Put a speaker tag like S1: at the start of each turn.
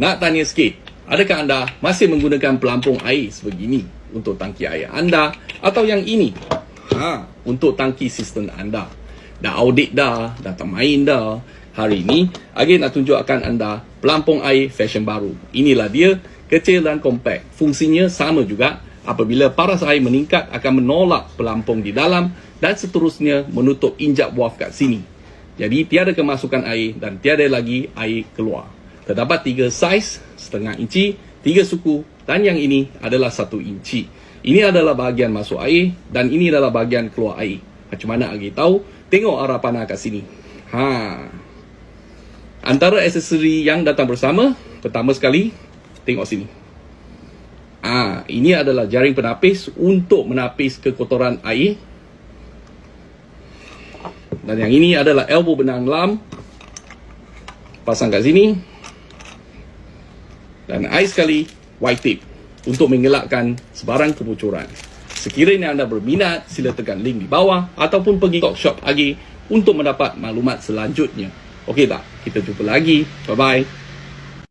S1: Nak tanya sikit, adakah anda masih menggunakan pelampung air sebegini untuk tangki air anda atau yang ini? Ha, untuk tangki sistem anda. Dah audit dah, dah tak main dah. Hari ini, Agi nak tunjukkan anda pelampung air fashion baru. Inilah dia, kecil dan compact. Fungsinya sama juga. Apabila paras air meningkat akan menolak pelampung di dalam dan seterusnya menutup injap waf kat sini. Jadi tiada kemasukan air dan tiada lagi air keluar. Terdapat tiga saiz, setengah inci, tiga suku dan yang ini adalah satu inci. Ini adalah bahagian masuk air dan ini adalah bahagian keluar air. Macam mana Agi tahu? Tengok arah panah kat sini. Ha. Antara aksesori yang datang bersama, pertama sekali, tengok sini. Ah, ini adalah jaring penapis untuk menapis kekotoran air. Dan yang ini adalah elbow benang lam. Pasang kat sini. Dan air sekali white tape untuk mengelakkan sebarang kebocoran. Sekiranya anda berminat, sila tekan link di bawah ataupun pergi talk shop lagi untuk mendapat maklumat selanjutnya. Okey tak? Kita jumpa lagi. Bye-bye.